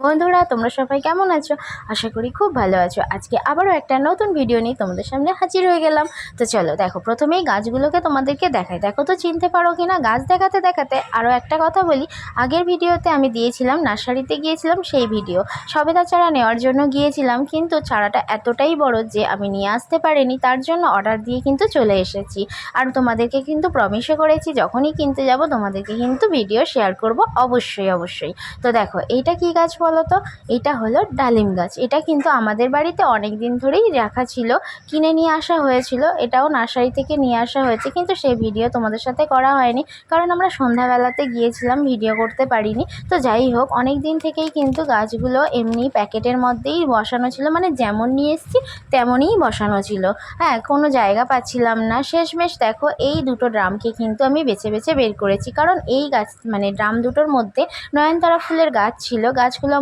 বন্ধুরা, তোমরা সবাই কেমন আছো? আশা করি খুব ভালো আছো। আজকে আবারও একটা নতুন ভিডিও নিয়ে তোমাদের সামনে হাজির হয়ে গেলাম। তো চলো, দেখো, প্রথমেই গাছগুলোকে তোমাদেরকে দেখাই। দেখো তো, চিনতে পারো কি না গাছ দেখাতে দেখাতে আরও একটা কথা বলি। আগের ভিডিওতে আমি দিয়েছিলাম, নার্সারিতে গিয়েছিলাম সেই ভিডিও সবেদা চারা নেওয়ার জন্য গিয়েছিলাম, কিন্তু চারাটা এতটাই বড় যে আমি নিয়ে আসতে পারিনি, তার জন্য অর্ডার দিয়ে কিন্তু চলে এসেছি। আর তোমাদেরকে কিন্তু প্রমিসও করেছি, যখনই কিনতে যাব, তোমাদেরকে কিন্তু ভিডিও শেয়ার করব অবশ্যই অবশ্যই। তো দেখো, এইটা কি গাছ বলো তো এটা হলো ডালিম গাছ। এটা কিন্তু আমাদের বাড়িতে অনেক দিন ধরেই রাখা ছিল। কিনে নিয়ে আসা হয়েছিল। এটাও নার্সারি থেকে নিয়ে আসা হয়েছে। কিন্তু সেই ভিডিও তোমাদের সাথে করা হয়নি। কারণ আমরা সন্ধ্যাবেলাতে গিয়েছিলাম, ভিডিও করতে পারিনি। তো যাই হোক অনেক দিন থেকেই কিন্তু গাছগুলো এমনি প্যাকেটের মধ্যেই বসানো ছিল। মানে যেমন নিয়ে এসেছি, তেমনই বসানো ছিল। হ্যাঁ কোনো জায়গা পাচ্ছিলাম না। শেষমেশ দেখো, এই দুটো ড্রামকে কিন্তু আমি বেছে বেছে বের করেছি। কারণ এই গাছ মানে ড্রাম দুটোর মধ্যে নয়নতারা ফুলের গাছ ছিল। গাছগুলো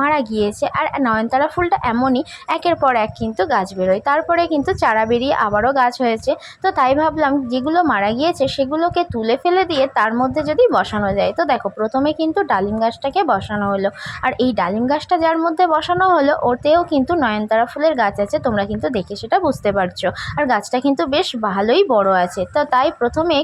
মারা গিয়েছে। আর নয়নতারা ফুলটা এমনই, একের পর এক কিন্তু গাছ বেরোয়। তারপরে কিন্তু চারা বেরিয়ে আবারও গাছ হয়েছে। তো তাই ভাবলাম, যেগুলো মারা গিয়েছে সেগুলোকে তুলে ফেলে দিয়ে তার মধ্যে যদি বসানো যায়। তো দেখো, প্রথমে কিন্তু ডালিম গাছটাকে বসানো হলো। আর এই ডালিম গাছটা যার মধ্যে বসানো হলো, ওতেও কিন্তু নয়নতারা ফুলের গাছ আছে। তোমরা কিন্তু দেখে সেটা বুঝতে পারছ। আর গাছটা কিন্তু বেশ ভালোই বড় আছে। তো তাই প্রথমে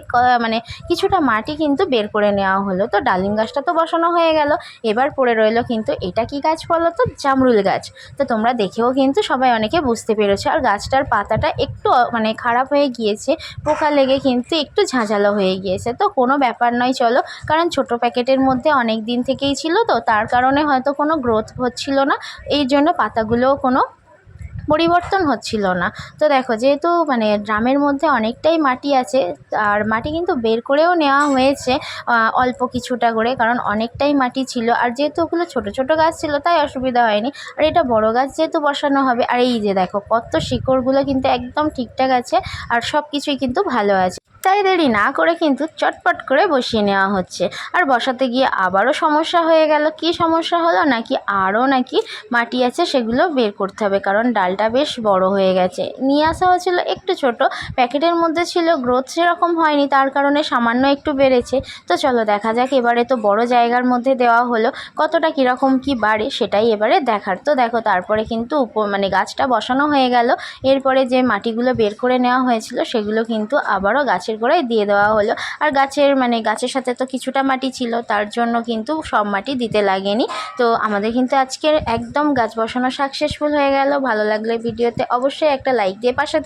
মানে কিছুটা মাটি কিন্তু বের করে নেওয়া হলো। তো ডালিম গাছটা তো বসানো হয়ে গেল। এবার পড়ে রইল কিন্তু এটা কি গাছ বলো তো? জামরুল গাছ। তো তোমরা দেখেও কিন্তু সবাই অনেকে বুঝতে পেরেছ। আর গাছটার পাতাটা একটু মানে খারাপ হয়ে গিয়েছে, পোকা লেগে কিন্তু একটু ঝাঁঝালো হয়ে গিয়েছে। তো কোনো ব্যাপার নয়, চলো। কারণ ছোট প্যাকেটের মধ্যে অনেক দিন থেকেই ছিল তো, তার কারণে হয়তো কোনো গ্রোথ হচ্ছিল না। এই জন্য পাতাগুলোও কোনো পরিবর্তন হচ্ছিল না। তো দেখো, যেহেতু মানে ড্রামের মধ্যে অনেকটাই মাটি আছে, আর মাটি কিন্তু বের করেও নেওয়া হয়েছে অল্প কিছুটা করে, কারণ অনেকটাই মাটি ছিল। আর যেহেতু ওগুলো ছোট ছোট গাছ ছিল, তাই অসুবিধা হয়নি। আর এটা বড় গাছ যেহেতু বসানো হবে, আর এই যে দেখো, কত শিকড়গুলো কিন্তু একদম ঠিকঠাক আছে, আর সব কিছুই কিন্তু ভালো আছে। তাই দেরি না করে কিন্তু চটপট করে বসিয়ে নেওয়া হচ্ছে। আর বসাতে গিয়ে আবারও সমস্যা হয়ে গেল। কি সমস্যা হলো? নাকি আরও নাকি মাটি আছে সেগুলো বের করতে হবে, কারণ ডালটা বেশ বড় হয়ে গেছে। নিয়ে আসা হয়েছিল একটু ছোট, প্যাকেটের মধ্যে ছিল গ্রোথ সেরকম হয়নি, তার কারণে সামান্য একটু বেড়েছে। তো চলো দেখা যাক, এবারে তো বড় জায়গার মধ্যে দেওয়া হলো, কতটা কীরকম কি বাড়ে সেটাই এবারে দেখার। তো দেখো, তারপরে কিন্তু উপ মানে গাছটা বসানো হয়ে গেল। এরপরে যে মাটিগুলো বের করে নেওয়া হয়েছিল, সেগুলো কিন্তু আবারও গাছের গোড়ায় দিয়ে দেওয়া হলো। আর গাছের মানে গাছের সাথে তো কিছুটা মাটি ছিল, তার জন্য কিন্তু সব মাটি দিতে লাগেনি। তো আমাদের কিন্তু আজকের একদম গাছ বসানো সাকসেসফুল হয়ে গেল। ভালো লাগলে ভিডিওতে অবশ্যই একটা লাইক দিয়ে পাশে